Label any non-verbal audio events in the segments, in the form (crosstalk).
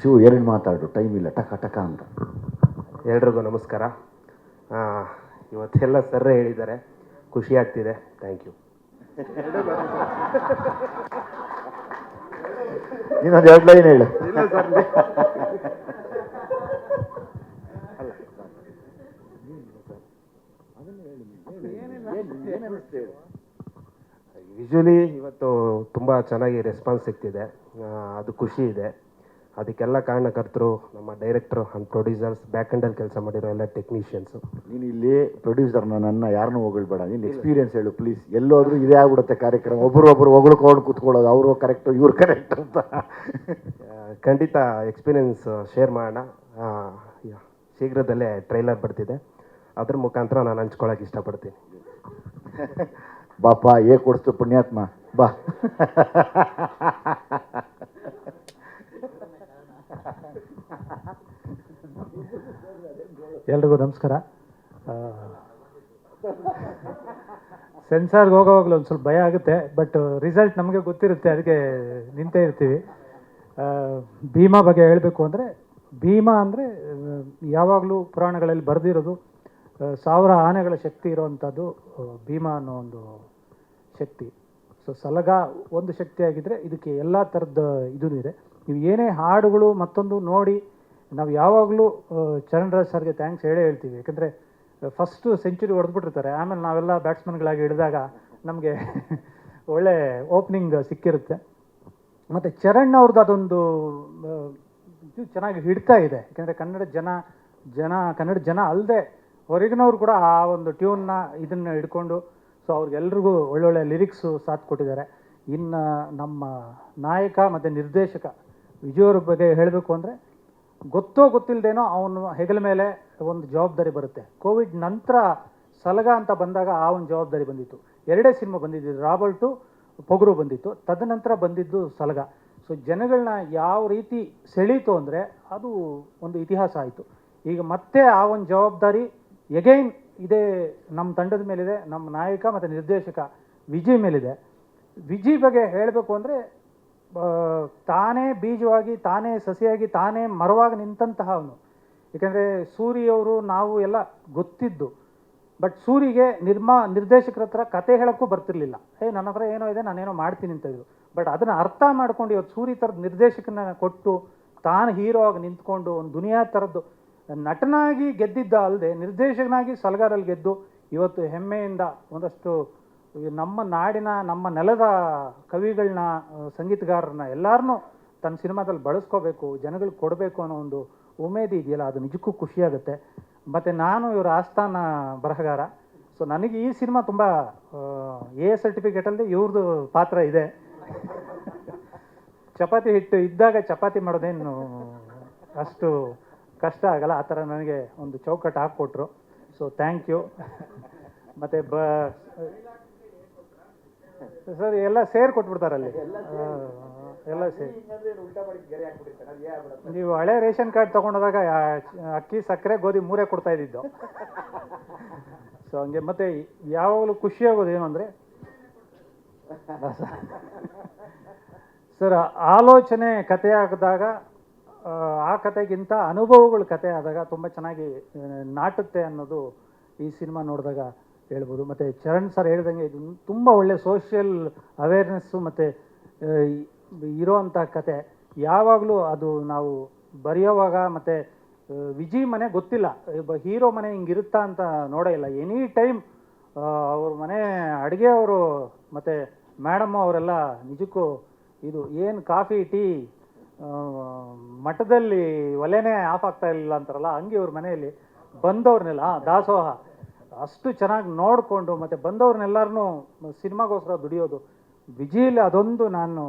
ಶಿವು ಎರಡು ಮಾತಾಡು ಟೈಮ್ ಇಲ್ಲ ಟಕ ಟಕ ಅಂತ. ಎಲ್ರಿಗೂ ನಮಸ್ಕಾರ. ಇವತ್ತೆಲ್ಲ ಸರ್ರೇ ಹೇಳಿದ್ದಾರೆ. ಖುಷಿ ಆಗ್ತಿದೆ. ಥ್ಯಾಂಕ್ ಯು ಇನ್ನೊಂದು ಎರಡು ಲೈನ್ ಹೇಳು. ಯೂಶ್ವಲಿ ಇವತ್ತು ತುಂಬ ಚೆನ್ನಾಗಿ ರೆಸ್ಪಾನ್ಸ್ ಸಿಗ್ತಿದೆ. ಅದು ಖುಷಿ ಇದೆ. ಅದಕ್ಕೆಲ್ಲ ಕಾರಣಕರ್ತರು ನಮ್ಮ ಡೈರೆಕ್ಟರ್ ಅಂಡ್ ಪ್ರೊಡ್ಯೂಸರ್ಸ್ ಬ್ಯಾಕ್ ಎಂಡಲ್ಲಿ ಕೆಲಸ ಮಾಡಿರೋ ಎಲ್ಲ ಟೆಕ್ನಿಷಿಯನ್ಸು ನೀನು ಇಲ್ಲಿ ಪ್ರೊಡ್ಯೂಸರ್ನ ನನ್ನ ಯಾರನ್ನೂ ಹೊಗಳ್ಬೇಡ. ನೀನು ಎಕ್ಸ್ಪೀರಿಯನ್ಸ್ ಹೇಳು ಪ್ಲೀಸ್ ಎಲ್ಲೋದ್ರೂ ಇದೇ ಆಗ್ಬಿಡುತ್ತೆ ಕಾರ್ಯಕ್ರಮ. ಒಬ್ಬರು ಒಬ್ಬರು ಹೊಗಳ್ಕೊಂಡು ಕೂತ್ಕೊಳ್ಳೋದು ಅವರು ಕರೆಕ್ಟ್ ಇವ್ರು ಕರೆಕ್ಟ್ ಅಂತ. ಖಂಡಿತ ಎಕ್ಸ್ಪೀರಿಯನ್ಸ್ ಶೇರ್ ಮಾಡೋಣ. ಶೀಘ್ರದಲ್ಲೇ ಟ್ರೈಲರ್ ಬರ್ತಿದೆ. ಅದ್ರ ಮುಖಾಂತರ ನಾನು ಹಂಚ್ಕೊಳ್ಳೋಕೆ ಇಷ್ಟಪಡ್ತೀನಿ. ಬಾಪ ಏ ಕೊಡಿಸ್ತು ಪುಣ್ಯಾತ್ಮ. ಬಾ. ಎಲ್ರಿಗೂ ನಮಸ್ಕಾರ. ಸೆನ್ಸಾರ್ಗೆ ಹೋಗೋವಾಗಲೂ ಒಂದು ಸ್ವಲ್ಪ ಭಯ ಆಗುತ್ತೆ ಬಟ್ ರಿಸಲ್ಟ್ ನಮಗೆ ಗೊತ್ತಿರುತ್ತೆ, ಅದಕ್ಕೆ ನಿಂತೇ ಇರ್ತೀವಿ. ಭೀಮಾ ಬಗ್ಗೆ ಹೇಳಬೇಕು ಅಂದರೆ, ಭೀಮಾ ಅಂದರೆ ಯಾವಾಗಲೂ ಪುರಾಣಗಳಲ್ಲಿ ಬರೆದಿರೋದು ಸಾವಿರ ಆನೆಗಳ ಶಕ್ತಿ ಇರೋವಂಥದ್ದು ಭೀಮಾ ಅನ್ನೋ ಒಂದು ಶಕ್ತಿ. ಸೊ ಸಲಗ ಒಂದು ಶಕ್ತಿಯಾಗಿದ್ದರೆ ಇದಕ್ಕೆ ಎಲ್ಲ ಥರದ ಇದೂ ಇದೆ. ನೀವು ಏನೇ ಹಾಡುಗಳು ಮತ್ತೊಂದು ನೋಡಿ ನಾವು ಯಾವಾಗಲೂ ಚರಣ್ರಾಜ್ ಸರ್ಗೆ ಥ್ಯಾಂಕ್ಸ್ ಹೇಳೇ ಹೇಳ್ತೀವಿ. ಯಾಕಂದರೆ ಫಸ್ಟು ಸೆಂಚುರಿ ಹೊಡೆದ್ಬಿಟ್ಟಿರ್ತಾರೆ. ಆಮೇಲೆ ನಾವೆಲ್ಲ ಬ್ಯಾಟ್ಸ್ಮನ್ಗಳಾಗಿ ಹಿಡಿದಾಗ ನಮಗೆ (laughs) ಒಳ್ಳೆ ಓಪನಿಂಗ್ ಸಿಕ್ಕಿರುತ್ತೆ. ಮತ್ತು ಚರಣ್ ಅವ್ರದ್ದು ಅದೊಂದು ಇದು ಚೆನ್ನಾಗಿ ಹಿಡ್ತಾ ಇದೆ. ಯಾಕಂದರೆ ಕನ್ನಡ ಜನ ಜನ, ಕನ್ನಡ ಜನ ಅಲ್ಲದೆ ಹೊರಗಿನವ್ರು ಕೂಡ ಆ ಒಂದು ಟ್ಯೂನ್ನ ಇದನ್ನು ಹಿಡ್ಕೊಂಡು ಸೊ ಅವ್ರಿಗೆಲ್ರಿಗೂ ಒಳ್ಳೊಳ್ಳೆ ಲಿರಿಕ್ಸು ಸಾಥ್ ಕೊಟ್ಟಿದ್ದಾರೆ. ಇನ್ನು ನಮ್ಮ ನಾಯಕ ಮತ್ತು ನಿರ್ದೇಶಕ ವಿಜಯವ್ರ ಬಗ್ಗೆ ಹೇಳಬೇಕು ಅಂದರೆ ಗೊತ್ತೋ ಗೊತ್ತಿಲ್ಲದೇನೋ ಅವನು ಹೆಗಲ ಮೇಲೆ ಒಂದು ಜವಾಬ್ದಾರಿ ಬರುತ್ತೆ. ಕೋವಿಡ್ ನಂತರ ಸಲಗ ಅಂತ ಬಂದಾಗ ಆ ಒಂದು ಜವಾಬ್ದಾರಿ ಬಂದಿತ್ತು. ಎರಡೇ ಸಿನಿಮಾ ಬಂದಿದ್ದು ರಾಬರ್ಟು ಪೊಗರು ಬಂದಿತ್ತು. ತದನಂತರ ಬಂದಿದ್ದು ಸಲಗ. ಸೊ ಜನಗಳನ್ನ ಯಾವ ರೀತಿ ಸೆಳೀತು ಅಂದರೆ ಅದು ಒಂದು ಇತಿಹಾಸ ಆಯಿತು. ಈಗ ಮತ್ತೆ ಆ ಒಂದು ಜವಾಬ್ದಾರಿ ಎಗೈನ್ ಇದೇ ನಮ್ಮ ತಂಡದ ಮೇಲಿದೆ ನಮ್ಮ ನಾಯಕ ಮತ್ತು ನಿರ್ದೇಶಕ ವಿಜಯ್ ಮೇಲಿದೆ. ವಿಜಿ ಬಗ್ಗೆ ಹೇಳಬೇಕು ಅಂದರೆ ತಾನೇ ಬೀಜವಾಗಿ, ತಾನೇ ಸಸಿಯಾಗಿ, ತಾನೇ ಮರವಾಗಿ ನಿಂತಹ ಅವನು ಏಕೆಂದರೆ ಸೂರಿಯವರು ನಾವು ಎಲ್ಲ ಗೊತ್ತಿದ್ದು. ಬಟ್ ಸೂರಿಗೆ ನಿರ್ಮಾ, ನಿರ್ದೇಶಕರ ಹತ್ರ ಕತೆ ಹೇಳೋಕ್ಕೂ ಬರ್ತಿರ್ಲಿಲ್ಲ. ಏ, ನನ್ನ ಹತ್ರ ಏನೋ ಇದೆ, ನಾನೇನೋ ಮಾಡ್ತೀನಿ ಅಂತ ಇದ್ರು. ಬಟ್ ಅದನ್ನು ಅರ್ಥ ಮಾಡ್ಕೊಂಡು ಇವತ್ತು ಸೂರಿ ಥರದ ನಿರ್ದೇಶಕನ ಕೊಟ್ಟು ತಾನು ಹೀರೋ ಆಗಿ ನಿಂತ್ಕೊಂಡು ಒಂದು ದುನಿಯಾ ಥರದ್ದು ನಟನಾಗಿ ಗೆದ್ದಿದ್ದ ಅಲ್ಲದೆ ನಿರ್ದೇಶಕನಾಗಿ ಸಲಗಾರಲ್ಲಿ ಗೆದ್ದು ಇವತ್ತು ಹೆಮ್ಮೆಯಿಂದ ಒಂದಷ್ಟು ನಮ್ಮ ನಾಡಿನ, ನಮ್ಮ ನೆಲದ ಕವಿಗಳನ್ನ ಸಂಗೀತಗಾರರನ್ನ ಎಲ್ಲರನ್ನೂ ತನ್ನ ಸಿನಿಮಾದಲ್ಲಿ ಬಳಸ್ಕೋಬೇಕು, ಜನಗಳಿಗೆ ಕೊಡಬೇಕು ಅನ್ನೋ ಒಂದು ಉಮೇದಿ ಇದೆಯಲ್ಲ, ಅದು ನಿಜಕ್ಕೂ ಖುಷಿಯಾಗುತ್ತೆ. ಮತ್ತು ನಾನು ಇವರ ಆಸ್ಥಾನ ಬರಹಗಾರ. ಸೊ ನನಗೆ ಈ ಸಿನಿಮಾ ತುಂಬ ಎ ಸರ್ಟಿಫಿಕೇಟಲ್ಲಿ ಇವ್ರದ್ದು ಪಾತ್ರ ಇದೆ. ಚಪಾತಿ ಹಿಟ್ಟು ಇದ್ದಾಗ ಚಪಾತಿ ಮಾಡೋದೇನು ಅಷ್ಟು ಕಷ್ಟ ಆಗಲ್ಲ, ಆ ಥರ ನನಗೆ ಒಂದು ಚೌಕಟ್ಟು ಹಾಕ್ಕೊಟ್ರು. ಸೊ ಥ್ಯಾಂಕ್ ಯು ಮತ್ತು ಬ ಸರ್ ಎಲ್ಲ ಸೇರ್ ಕೊಟ್ಬಿಡ್ತಾರೆ ಅಲ್ಲಿ. ಎಲ್ಲ ಸೇರಿ ನೀವು ಹಳೆ ರೇಷನ್ ಕಾರ್ಡ್ ತಗೊಂಡಾಗ ಅಕ್ಕಿ ಸಕ್ಕರೆ ಗೋಧಿ ಮೂರೇ ಕೊಡ್ತಾ ಇದ್ದಿದ್ದು. ಸೊ ಹಂಗೆ ಮತ್ತೆ ಯಾವಾಗಲೂ ಖುಷಿ ಆಗೋದು ಏನು ಅಂದರೆ ಸರ್ ಆಲೋಚನೆ ಕತೆ ಆಗಿದಾಗ ಆ, ಕತೆಗಿಂತ ಅನುಭವಗಳು ಕತೆ ಆದಾಗ ತುಂಬ ಚೆನ್ನಾಗಿ ನಾಟುತ್ತೆ ಅನ್ನೋದು ಈ ಸಿನಿಮಾ ನೋಡಿದಾಗ ಹೇಳ್ಬೋದು. ಮತ್ತು ಚರಣ್ ಸರ್ ಹೇಳ್ದಂಗೆ ಇದು ತುಂಬ ಒಳ್ಳೆ ಸೋಷಿಯಲ್ ಅವೇರ್ನೆಸ್ಸು ಮತ್ತು ಇರೋವಂಥ ಕತೆ. ಯಾವಾಗಲೂ ಅದು ನಾವು ಬರೆಯೋವಾಗ ಮತ್ತು ವಿಜಿ ಮನೆ ಗೊತ್ತಿಲ್ಲ. ಹೀರೋ ಮನೆ ಹಿಂಗಿರುತ್ತಾ ಅಂತ ನೋಡೇ ಇಲ್ಲ. ಎನಿ ಟೈಮ್ ಅವ್ರ ಮನೆ ಅಡುಗೆ ಅವರು ಮತ್ತು ಮೇಡಮ್ ಅವರೆಲ್ಲ ನಿಜಕ್ಕೂ ಇದು ಏನು ಕಾಫಿ ಟೀ ಮಠದಲ್ಲಿ ಒಲೆನೇ ಆಫ್ ಆಗ್ತಾ ಇಲ್ಲ ಅಂತಾರಲ್ಲ, ಹಂಗೆ ಇವ್ರ ಮನೆಯಲ್ಲಿ ಬಂದವ್ರನ್ನೆಲ್ಲ ದಾಸೋಹ. ಅಷ್ಟು ಚೆನ್ನಾಗಿ ನೋಡಿಕೊಂಡು ಮತ್ತು ಬಂದವ್ರನ್ನೆಲ್ಲರನ್ನೂ ಸಿನಿಮಾಗೋಸ್ಕರ ದುಡಿಯೋದು. ವಿಜಿಲ್ ಅದೊಂದು ನಾನು,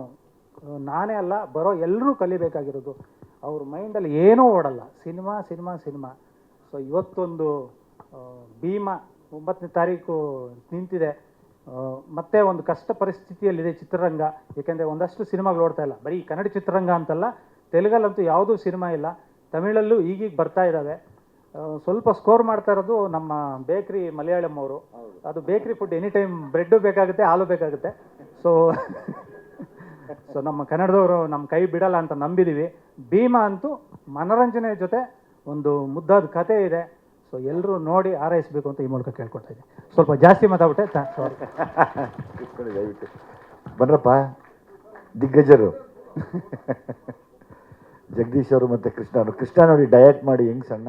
ನಾನೇ ಅಲ್ಲ, ಬರೋ ಎಲ್ಲರೂ ಕಲಿಬೇಕಾಗಿರೋದು. ಅವ್ರ ಮೈಂಡಲ್ಲಿ ಏನೂ ಓಡಲ್ಲ. Cinema cinema cinema. ಸೊ ಇವತ್ತೊಂದು ಭೀಮ ಒಂಬತ್ತನೇ ತಾರೀಕು ನಿಂತಿದೆ. ಮತ್ತೆ ಒಂದು ಕಷ್ಟ ಪರಿಸ್ಥಿತಿಯಲ್ಲಿದೆ ಚಿತ್ರರಂಗ. ಏಕೆಂದರೆ ಒಂದಷ್ಟು ಸಿನಿಮಾಗಳು ಓಡ್ತಾ ಇಲ್ಲ. ಬರೀ ಕನ್ನಡ ಚಿತ್ರರಂಗ ಅಂತಲ್ಲ, ತೆಲುಗಲ್ಲಂತೂ ಯಾವುದೂ ಸಿನಿಮಾ ಇಲ್ಲ. ತಮಿಳಲ್ಲೂ ಈಗೀಗ ಬರ್ತಾ ಇದ್ದಾವೆ. ಸ್ವಲ್ಪ ಸ್ಕೋರ್ ಮಾಡ್ತಾ ಇರೋದು ನಮ್ಮ ಬೇಕ್ರಿ ಮಲಯಾಳಂ ಅವರು. ಅದು ಬೇಕ್ರಿ ಫುಡ್ ಎನಿ ಟೈಮ್ ಬ್ರೆಡ್ಡು ಬೇಕಾಗುತ್ತೆ ಹಾಲು ಬೇಕಾಗುತ್ತೆ. ಸೊ ಸೊ (laughs) ನಮ್ಮ ಕನ್ನಡದವರು ನಮ್ಮ ಕೈ ಬಿಡಲ್ಲ ಅಂತ ನಂಬಿದೀವಿ. ಭೀಮಾ ಅಂತೂ ಮನೋರಂಜನೆ ಜೊತೆ ಒಂದು ಮುದ್ದಾದ ಕತೆ ಇದೆ. ಸೊ ಎಲ್ಲರೂ ನೋಡಿ ಆರೈಸಬೇಕು ಅಂತ ಈ ಮೂಲಕ ಕೇಳ್ಕೊಳ್ತಾ ಇದ್ದೀನಿ. ಸ್ವಲ್ಪ ಜಾಸ್ತಿ ಮಾತಾಡ್ಬಿಟ್ಟೆ ಸಾರಿ ದಯವಿಟ್ಟು. ಬನ್ರಪ್ಪ ದಿಗ್ಗಜರು. (laughs) ಜಗದೀಶ್ ಅವರು ಮತ್ತು ಕೃಷ್ಣ ಅವರು. ಕೃಷ್ಣ ನೋಡಿ ಡಯಟ್ ಮಾಡಿ ಹೆಂಗೆ ಸಣ್ಣ